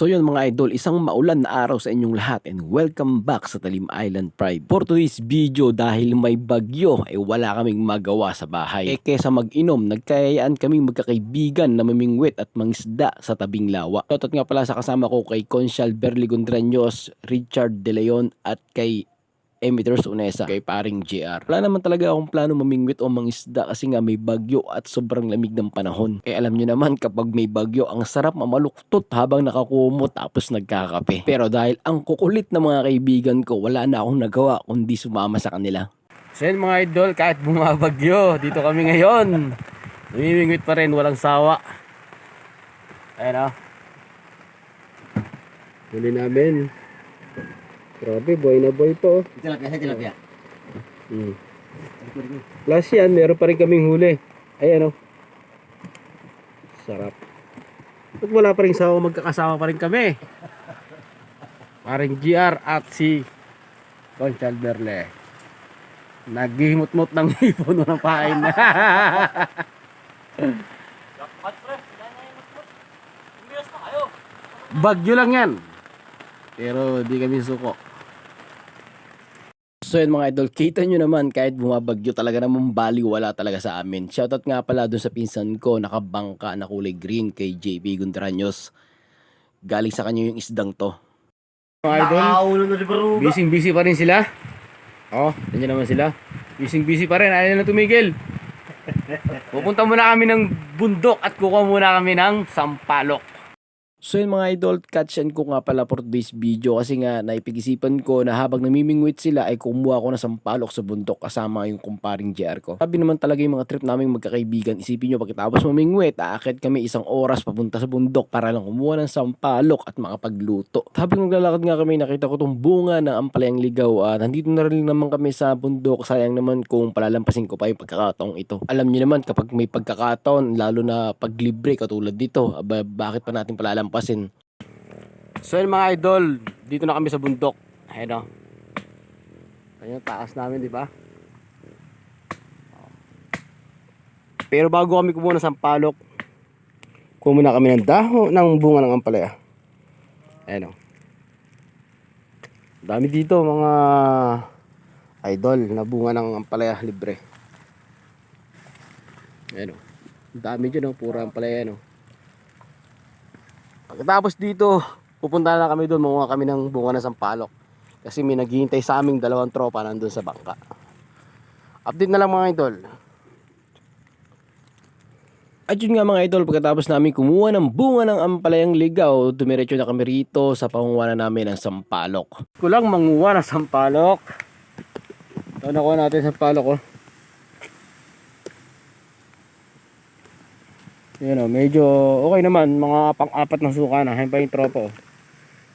So yun mga idol, isang maulan na araw sa inyong lahat and welcome back sa Talim Island Pride. For today's video dahil may bagyo ay wala kaming magawa sa bahay. Eh kesa mag-inom, nagkayayaan kaming magkakaibigan na mamingwit at mangisda sa tabing lawa. Totot nga pala sa kasama ko kay Conchal Berly Gondraños, Richard De Leon at kay Emeters Unesa kay paring JR. Wala naman talaga akong plano mamingwit o mangisda kasi nga may bagyo at sobrang lamig ng panahon. Eh alam nyo naman kapag may bagyo ang sarap mamaluktot habang nakakumot tapos nagkakape. Pero dahil ang kukulit ng mga kaibigan ko wala na akong nagawa kundi sumama sa kanila. So yun mga idol kahit bumabagyo dito kami ngayon. Namimingwit pa rin walang sawa. Ayan o. Huli namin. Grabe, boy na boy to. Tilapia, sa tilapia. Mm. Plus yan, meron pa rin kaming huli. Ayan o. Sarap. At wala pa rin sawa, magkakasama pa rin kami. Paring GR at si Conchal Berle. Naghihimot-mot ng hipon ng pain. Bagyo lang yan. Pero di kami suko. So yun mga idol, kita nyo naman kahit bumabagyo talaga namang baliw wala talaga sa amin. Shoutout nga pala dun sa pinsan ko, nakabangka na kulay green kay JP Gundranyos. Galing sa kanya yung isdang to. Mga idol, na di baro. busy busy pa rin sila. Oh, nandiyan naman sila. Busy busy pa rin, ayaw na tumigil. Pupunta muna kami ng bundok at kukuha muna kami ng sampalok. So yun mga idol, catch and ko nga pala for today's video kasi nga naipag-isipan ko na habang namimingwit sila ay kumuha ko na sampalok sa bundok kasama yung kumparing JR ko. Sabi naman talaga yung mga trip naming magkakaibigan, isipin nyo pagkatapos mamingwit, aakit kami isang oras papunta sa bundok para lang kumuha ng sampalok at makapagluto. Habang naglalakad nga kami, nakita ko tong bunga ng ampalayang ligaw at nandito na rin naman kami sa bundok. Sayang naman kung palalampasin ko pa yung pagkakataong ito. Alam niyo naman kapag may pagkakataon, lalo na pag libre katulad dito, bakit pa natin palalampasin? So yun mga idol, dito na kami sa bundok. Ayun o. Ayun yung taas namin, di ba? Pero bago kami kumuha ng sampalok, kuha muna kami ng daho ng bunga ng ampalaya. Ayun o. Dami dito mga idol na bunga ng ampalaya libre. Ayun o. Dami dyan o, pura ampalaya no. Pagkatapos dito, pupunta na kami doon, manguha kami ng bunga ng sampalok. Kasi may naghihintay sa aming dalawang tropa nandun sa bangka. Update na lang mga idol. At yun nga mga idol, pagkatapos namin kumuha ng bunga ng ampalayang ligaw, dumiretso na kami rito sa pangunguha na namin ng sampalok. Kulang manguha ng sampalok. Ito nakuha natin sampalok oh. Yan o, medyo okay naman, mga pang-apat na suka na, hayin pa yung tropa oh.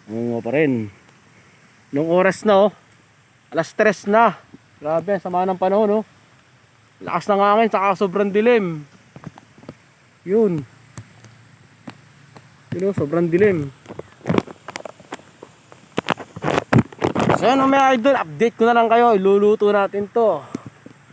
Mungo pa rin. Nung oras na oh, alas tres na. Grabe, sama ng panahon oh. Lakas ng hangin, saka sobrang dilim. Yun. Yun oh, sobrang dilim. So yan oh, mga idol, update ko na lang kayo, iluluto natin to.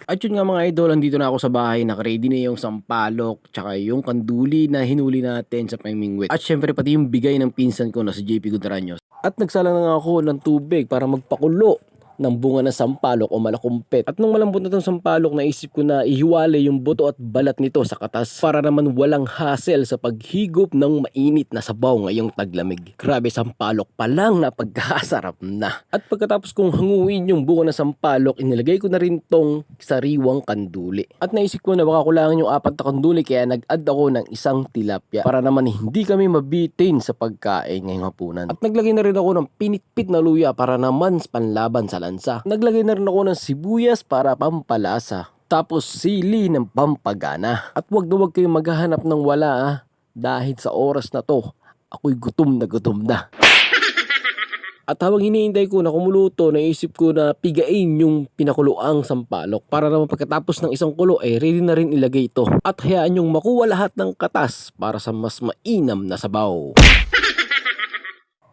At yun nga mga idol, andito na ako sa bahay, nakaready na yung sampalok, tsaka yung kanduli na hinuli natin sa pamingwit. At syempre pati yung bigay ng pinsan ko na si JP Gudranyos. At nagsalang na nga ako ng tubig para magpakulo ng bunga ng sampalok o malakumpet. At nung malambot na itong sampalok, naisip ko na ihiwalay yung buto at balat nito sa katas para naman walang hassle sa paghigop ng mainit na sabaw ngayong taglamig. Grabe, sampalok pa lang na pagkasarap na. At pagkatapos kong hanguin yung bunga ng sampalok, inilagay ko na rin tong sariwang kanduli. At naisip ko na baka kulangan yung apat na kanduli kaya nag-add ako ng isang tilapia para naman hindi kami mabitin sa pagkain ngayong hapunan. At naglagay na rin ako ng pinitpit na luya para naman panlaban sa lansa. Naglagay na rin ako ng sibuyas para pampalasa. Tapos sili ng pampagana. At wag na wag kayong maghahanap ng wala ah. Dahil sa oras na to, ako'y gutom na gutom na. At habang hinihintay ko na kumuluto, naisip ko na pigain yung pinakuluang sampalok. Para naman pagkatapos ng isang kulo, eh ready na rin ilagay ito. At hayaan yung makuha lahat ng katas para sa mas mainam na sabaw.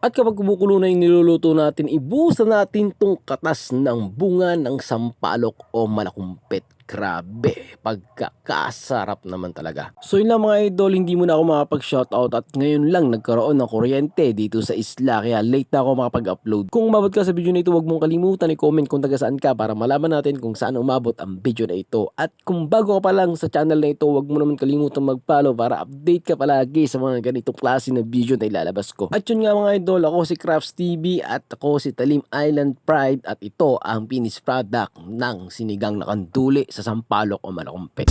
At kapag kumukulo na yung niluluto natin, ibusa natin tong katas ng bunga ng sampalok o malakumpet. Grabe, pagkakasarap naman talaga. So yun lang mga idol, hindi mo na ako makapag-shoutout at ngayon lang nagkaroon ng kuryente dito sa isla kaya late na ako makapag-upload. Kung umabot ka sa video na ito, huwag mong kalimutan i-comment kung taga saan ka para malaman natin kung saan umabot ang video na ito. At kung bago ka pa lang sa channel na ito, huwag mo naman kalimutan mag-follow para update ka palagi sa mga ganitong klase na video na ilalabas ko. At yun nga mga idol, ako si Crafts TV at ako si Talim Island Pride at ito ang finished product ng sinigang na kanduli sa Sampaloc o Malakumpet.